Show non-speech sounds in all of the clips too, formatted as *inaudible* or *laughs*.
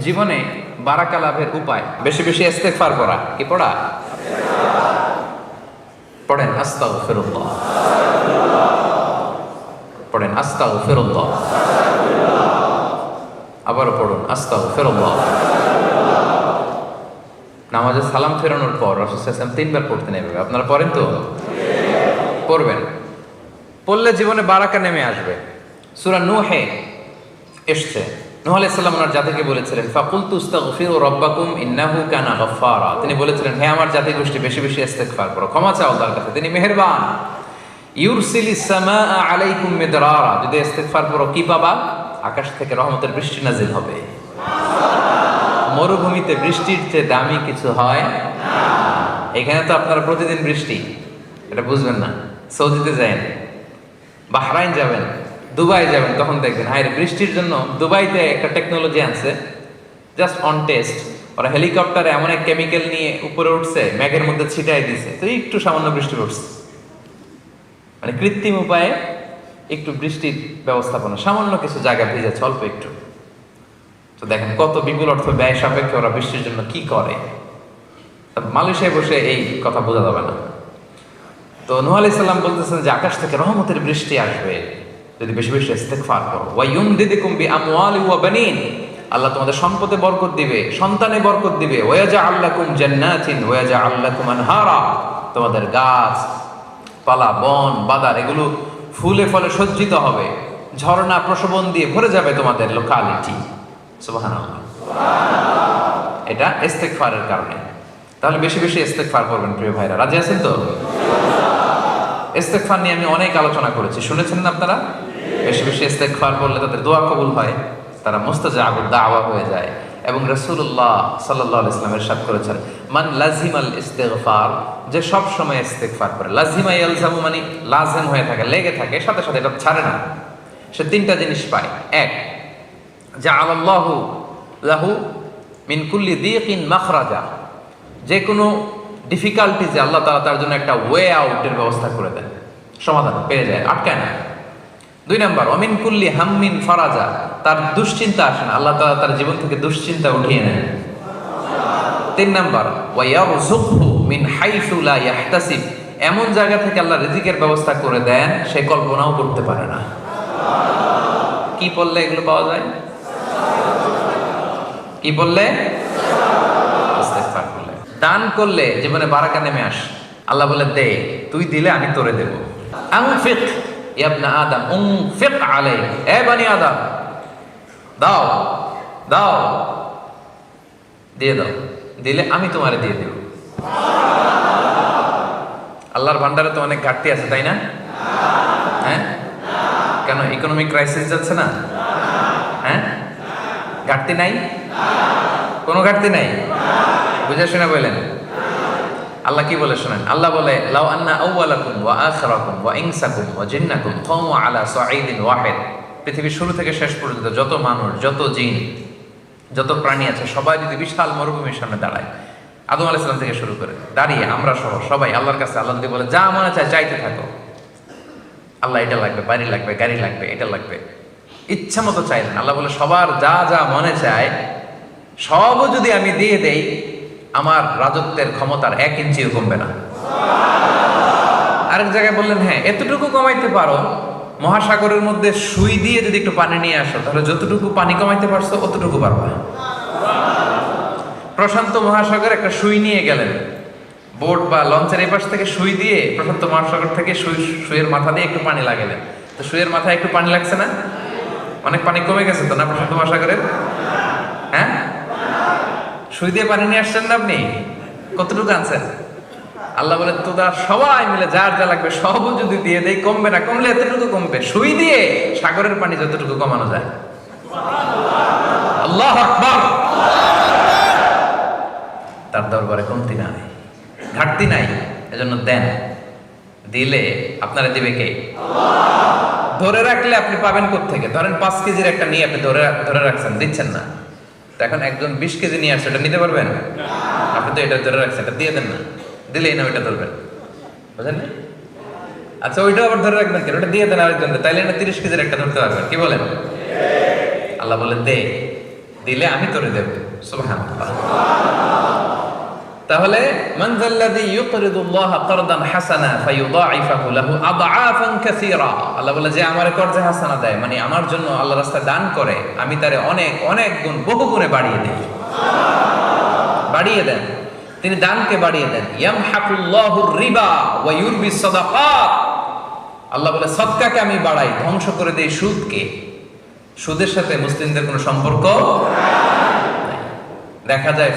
জীবনে বারাকা লাভের উপায়। বেশি বেশি ইস্তেগফার করা কি পড়া? পড়েন আস্তাগফিরুল্লাহ। পড়েন আস্তাগফিরুল্লাহ। আবারও পড়ুন আস্তাগফিরুল্লাহ। নামাজে সালাম ফেরানোর পর রাসূল তিনবার পড়তে নেবে আপনারা পড়েন তো? পড়বেন। পড়লে জীবনে বারাকা নেমে আসবে। সূরা নূহে এসছে। নূহ আলাইহিস ওনার জাতিকে বলেছিলেন ফাকুল তুস্তাগফিরু রাব্বাকুম ইন্নাহু কানা গাফফারা। তিনি বলেছিলেন হে আমার জাতি গোষ্ঠী বেশি বেশি ইস্তেগফার করো ক্ষমা চাও তার কাছে তিনি মেহেরবান। ইউরসিলিস সামাআ আলাইকুম মিদরারা। যদি ইস্তেগফার করো কি পাবা? আকাশ থেকে রহমতের বৃষ্টি নাজিল হবে। *laughs* মরুভূমিতে বৃষ্টির চেয়ে দামি কিছু হয়? এখানে তো আপনারা প্রতিদিন বৃষ্টি। এটা বুঝবেন না। সৌদিতে যাবেন বাহরাইন যাবেন। দুবাই যাবেন তখন দেখবেন হায় রে, বৃষ্টির জন্য দুবাইতে একটা টেকনোলজি আনছে জাস্ট অন টেস্ট ওরা হেলিকপ্টারে এমন এক কেমিক্যাল নিয়ে উপরে উঠছে ম্যাগের মধ্যে ছিটাই দিছে তো একটু সামান্য বৃষ্টি পড়ছে। মানে কৃত্রিম উপায়ে একটু বৃষ্টির ব্যবস্থাপনা সামান্য কিছু জায়গা ভিজেছে অল্প একটু। তো দেখেন কত বিপুল অর্থ ব্যয় সাপেক্ষে ওরা বৃষ্টির জন্য কি করে। মালয়েশিয়ায় বসে এই কথা বোঝা যাবে না। তো নূহ আলাইহিস বলতেছেন যে আকাশ থেকে রহমতের বৃষ্টি আসবে। যদি বেশি বেশি ইস্তেগফার করো। ওয়া ইউমদিদুকুম বিআমওয়ালি ওয়া বানিন। আল্লাহ তোমাদের সম্পদে বরকত দিবে, সন্তানে বরকত দিবে। ওয়া জাআল্লাকুম জান্নাতিন ওয়া জাআল্লাকুম আনহারা। তোমাদের গাছ, পালা, বন, বাদার এগুলো ফুলে ফলে সজ্জিত হবে। ঝর্ণা প্রশোভন দিয়ে ভরে যাবে তোমাদের লোকালিটি সুবহানাল্লাহ। এটা ইস্তেগফারের কারণে। তাহলে বেশি বেশি ইস্তেগফার করবেন প্রিয় ভাইরা। রাজি আছেন তো? ইস্তেগফার নিয়ে আমি অনেক আলোচনা করেছি। শুনেছেন না আপনারা? বেশি বেশি ইস্তেগফার করলে তাদের দোয়া কবুল হয়, তারা মুস্তাজাবুদ দাওয়া হয়ে যায় এবং রাসূলুল্লাহ সাল্লাল্লাহু আলাইহি ওয়াসাল্লাম ইরশাদ করেছেন, মান লাজিমাল ইস্তেগফার যে সব সময় ইস্তেগফার করে। লাজিমা ইয়ালজামু মানে লাজিম হয়ে থাকে, লেগে থাকে, সাথে সাথে এটা ছাড়ে না। সে তিনটা জিনিস পায়। এক, জাআলাল্লাহু লাহু মিন কুল্লি দিকিন মাখরাজা। যে কোনো ডিফিকাল্টিজে আল্লাহ তাআলা তার জন্য একটা ওয়ে আউটের ব্যবস্থা করে দেন। সমাধান পেয়ে যায়, আটকায় না। দুই নাম্বার অমিন কুল্লি হাম্মিন ফারাজা, তার দুশ্চিন্তা আসে না। আল্লাহ তাআলা তার জীবন থেকে দুশ্চিন্তা উঠিয়ে নেন। তিন নাম্বার, ওয়ায়ারযুকহু মিন এমন জায়গা থেকে আল্লাহ রিজিকের ব্যবস্থা করে দেন, সে কল্পনাও করতে পারে না। কি বললে এগুলো পাওয়া যায়? কি বললে? দান করলে জীবনে বারাকা নেমে আস। আল্লাহ বলে, দে, তুই দিলে আমি তোরে দেব। আনফিক এ বনি দাও দাও। দিয়ে দাও। দিলে আমি তোমারে দিয়ে আল্লাহর ভান্ডারে তো অনেক ঘাটতি আছে, তাই না? হ্যাঁ? কেন ইকোনমিক ক্রাইসিস যাচ্ছে না? হ্যাঁ? ঘাটতি নাই? কোনো ঘাটতি নাই? বুঝে শুনে বললেন আল্লাহ কি বলে শোনেন? আল্লাহ বলে, লাউ আন্না আউওয়ালাকুম ওয়া আখিরাকুম ওয়া ইনসাকুম ওয়া জিন্নাকুম কামু আলা সাঈদিন ওয়াহিদ। পৃথিবীর শুরু থেকে শেষ পর্যন্ত যত মানুষ, যত জিন, যত প্রাণী আছে, সবাই যদি বিশাল মরুভূমির সামনে দাঁড়ায়, আদম আলাইহিস সালাম থেকে শুরু করে, দাঁড়িয়ে, আমরা সহ সবাই আল্লাহর কাছে আল্লাহ যদি বলে, যা মনে চায় চাইতে থাকো। আল্লাহ এটা লাগবে, বাড়ি লাগবে, গাড়ি লাগবে, এটা লাগবে। ইচ্ছা মতো চাইলেন আল্লাহ বলে, সবার যা যা মনে চায়, সবও যদি আমি দিয়ে দেই আমার রাজত্বের ক্ষমতার এক ইঞ্চিও কমবে না। আরেক জায়গায় বললেন হ্যাঁ এতটুকু কমাইতে পারো, মহাসাগরের মধ্যে সুই দিয়ে যদি একটু পানি নিয়ে আসো, তাহলে যতটুকু পানি কমাইতে পারছ, অতটুকু পারবা। প্রশান্ত মহাসাগর একটা সুই নিয়ে গেলেন। বোট বা লঞ্চের এপাশ থেকে সুই দিয়ে প্রশান্ত মহাসাগর থেকে সুই, সুইয়ের মাথা দিয়ে একটু পানি লাগালেন। তো সুইয়ের মাথায় একটু পানি লাগছে না? অনেক পানি কমে গেছে তো না প্রশান্ত মহাসাগরের? সুই দিয়ে পানি নিয়ে আসছেন না আপনি? কতটুকু আনছেন? আল্লাহ বলে তোরা সবাই মিলে যার যা লাগবে সব যদি দিয়ে দেয় কমবে না। কমলে এতটুকু কমবে। সুই দিয়ে সাগরের পানি যতটুকু কমানো যায়। আল্লাহ তার দরবারে কমতি নাই, ঘাটতি নাই, এজন্য দেন। দিলে আপনারা দিবে কে? ধরে রাখলে আপনি পাবেন থেকে ধরেন পাঁচ কেজির একটা নিয়ে আপনি ধরে ধরে রাখছেন, দিচ্ছেন না। তো এখন একজন বিশ কেজি নিয়ে আসছে এটা নিতে পারবেন? আপনি তো এটা ধরে রাখছেন এটা দিয়ে দেন না। দিলেই না ওইটা ধরবেন। বুঝলেন না? আচ্ছা ওইটা আবার ধরে রাখবেন কেন? ওটা দিয়ে দেন আরেকজন তাইলে না তিরিশ কেজির একটা ধরতে পারবেন। কি বলেন? আল্লাহ বলেন দে। দিলে আমি তোরে দেব। সুবহানাল্লাহ। তাহলে আল্লাহ বলে আমার কর্জে হাসানা দেয় মানে আমার জন্য আল্লাহ রাস্তায় দান করে, আমি অনেক অনেক গুণ বাড়িয়ে বাড়িয়ে দেন। তিনি দানকে বাড়িয়ে দেন। আল্লাহ বলে আমি বাড়াই, ধ্বংস করে দেই সুদকে। সুদের সাথে মুসলিমদের কোনো সম্পর্ক দেখা যায়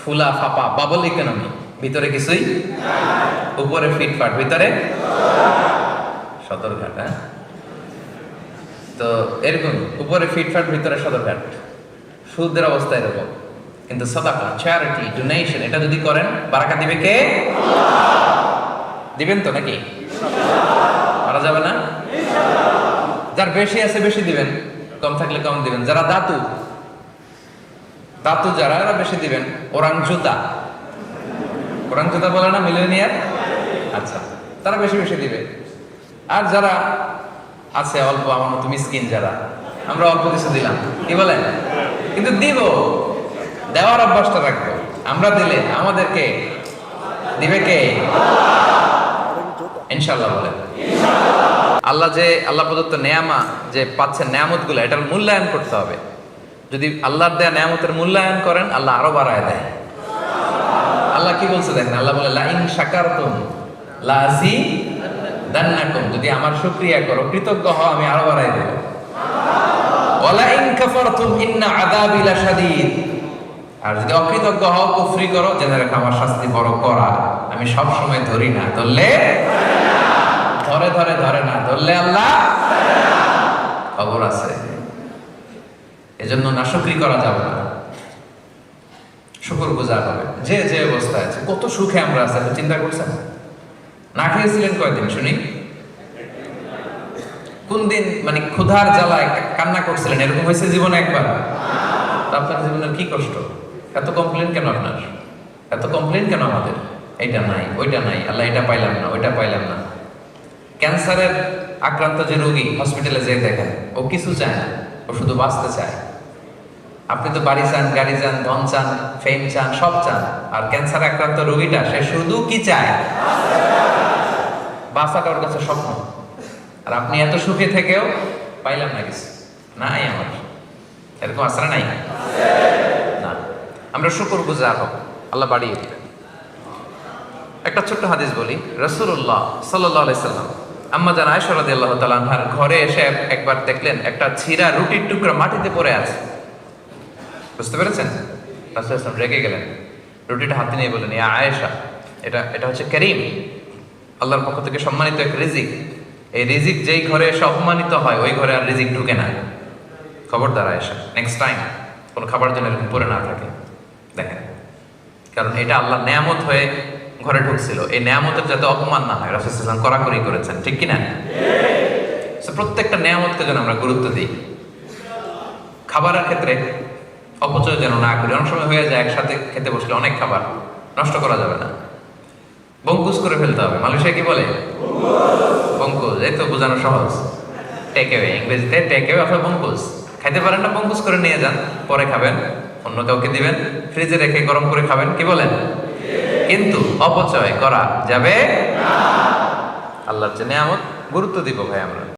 ফুলা ফাপা বাবল ইকোনমি ভিতরে কিছুই উপরে ফিটফাট ভিতরে সদরঘাট হ্যাঁ? তো এরকম, উপরে ফিটফাট ভিতরে সদরঘাট সুদের অবস্থা এরকম। কিন্তু সদাকা চ্যারিটি ডোনেশন এটা যদি করেন, বারাকা দিবে কে? দিবেন তো নাকি? পারা যাবে না? যার বেশি আছে, বেশি দিবেন। কম থাকলে কম দিবেন। যারা দাতু দাতু যারা এরা বেশি দিবেন, ওরাং জুতা। ওরাং জুতা বলে না মিলেনিয়ার আচ্ছা তারা বেশি বেশি দিবে। আর যারা আছে অল্প, আমার মতো মিসকিন যারা, আমরা অল্প কিছু দিলাম। কি বলেন? কিন্তু দিব। দেওয়ার অভ্যাসটা রাখব। আমরা দিলে আমাদেরকে দিবে কে? ইনশাল্লাহ বলেন। আল্লাহ যে, আল্লাহ প্রদত্ত নেয়ামা যে পাচ্ছেন নেয়ামতগুলো এটার মূল্যায়ন করতে হবে। যদি আল্লাহর দেয়া নেয়ামতের মূল্যায়ন করেন, আল্লাহ আরও বাড়ায় দেয়। আল্লাহ কি বলছে দেখেন? আল্লাহ বলে, লাইন শাকারতুম, লাজি দান্নাকুম। যদি আমার শুকরিয়া করো, কৃতজ্ঞ হও, আমি আরও বাড়াই দেব। ওয়ালা ইন কাফারতুম, ইন্না আযাবি লাশাদীদ। আর যদি অকৃতজ্ঞ হও, কুফরি করো, জেনে রাখো, আমার শাস্তি বড় করা আমি সব সময় ধরি না। ধরলে? ধরে ধরে ধরে না। ধরলে আল্লাহ? খবর আছে। এজন্য নাশকরি করা যাবে না। শুকর গুজার হবে। যে যে অবস্থায় আছে, কত সুখে আমরা আছি চিন্তা করছেন? না খেয়েছিলেন কয়েকদিন শুনি? কোন দিন মানে ক্ষুধার জ্বালায় কান্না করছিলেন, এরকম হয়েছে জীবনে একবার? আপনার জীবনের কি কষ্ট? এত কমপ্লেন কেন আপনার? এত কমপ্লেন কেন আমাদের? এইটা নাই, ওইটা নাই, আল্লাহ এটা পাইলাম না, ওইটা পাইলাম না। ক্যান্সারের আক্রান্ত যে রোগী হসপিটালে যেয়ে দেখেন, ও কিছু চায় না, ও শুধু বাঁচতে চায়। আপনি তো বাড়ি চান, গাড়ি চান, ধন চান ফেম চান, সব চান। আর ক্যান্সার আক্রান্ত রোগীটা, সে শুধু কি চায়? বাঁচাটা ওর কাছে স্বপ্ন। আর আপনি এত সুখে থেকেও পাইলাম না কিছু। নাই আমার। এরকম আসরা নাই। না। আমরা শুকর গুজার হোক। আল্লাহ বাড়িয়ে দিবেন। একটা ছোট্ট হাদিস বলি। রসুল্লাহ সাল্লাহ আলাইসাল্লাম আম্মা জান আয়সা রাদি আল্লাহ তালানহার ঘরে এসে একবার দেখলেন, একটা ছিঁড়া রুটির টুকরা মাটিতে পড়ে আছে। বুঝতে পেরেছেন? রাসুল ইসলাম রেগে গেলেন। রুটিটা হাতে নিয়ে বললেন, ইয়া আয়েশা, এটা এটা হচ্ছে করিম। আল্লাহর পক্ষ থেকে সম্মানিত এক রিজিক। এই রিজিক যেই ঘরে এসে অপমানিত হয়, ওই ঘরে আর রিজিক ঢুকে না। খবরদার আয়েশা নেক্সট টাইম কোনো খাবার জন্য এরকম পরে না থাকে। দেখেন, কারণ এটা আল্লাহ নেয়ামত হয়ে ঘরে ঢুকছিল। এই নেয়ামতের যাতে অপমান না হয়, রাসুল ইসলাম কড়াকড়ি করেছেন, ঠিক কিনা? প্রত্যেকটা নেয়ামতকে যেন আমরা গুরুত্ব দিই। খাবারের ক্ষেত্রে অপচয় যেন না করি। অনেক সময় হয়ে যায় একসাথে খেতে বসলে অনেক খাবার নষ্ট করা যাবে না। বঙ্কুস করে ফেলতে হবে। মালয়েশিয়া কি বলে? বঙ্কুস এই তো বোঝানো সহজ। টেক অ্যাওয়ে ইংরেজিতে টেক অ্যাওয়ে অথবা বঙ্কুস খাইতে পারেন না বঙ্কুস করে নিয়ে যান। পরে খাবেন। অন্য কাউকে দিবেন। ফ্রিজে রেখে গরম করে খাবেন। কি বলেন? কিন্তু অপচয় করা যাবে আল্লাহর যে নিয়ামত গুরুত্ব দিব ভাই আমরা।